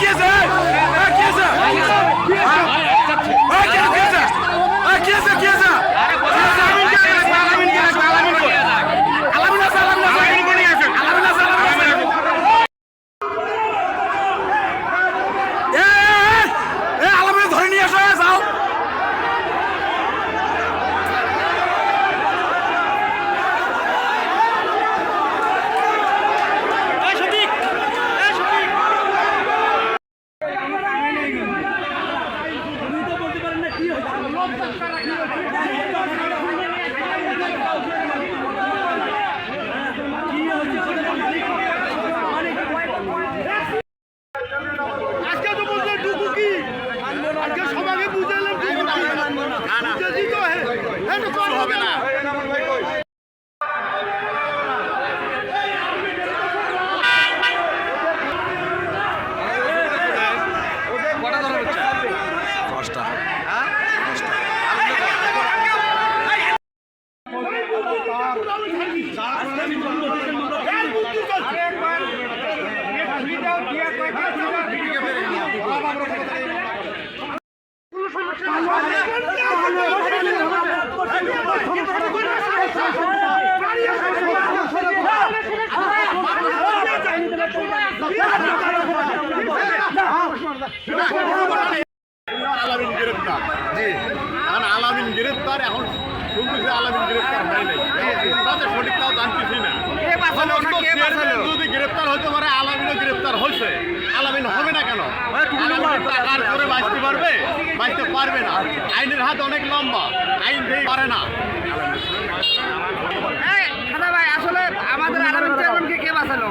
কি Thank you. আলামিন গ্রেপ্তার। এখন আলামিন গ্রেপ্তার নাই। তাতে সঠিক তাও জানতেছি না। যদি গ্রেপ্তার হতে পারে আলামিনও গ্রেপ্তার হয়েছে আলামিন হবে না কেন? টাকার করে বাঁচতে পারবে? বাঁচতে পারবে না। আইনের হাত অনেক লম্বা। আইন দিয়ে পারে না। ভাই আসলে আমাদের আলামিন চেয়ারম্যানকে কে বাঁচালো?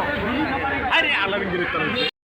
আরে আলামিন গ্রেপ্তার হয়েছে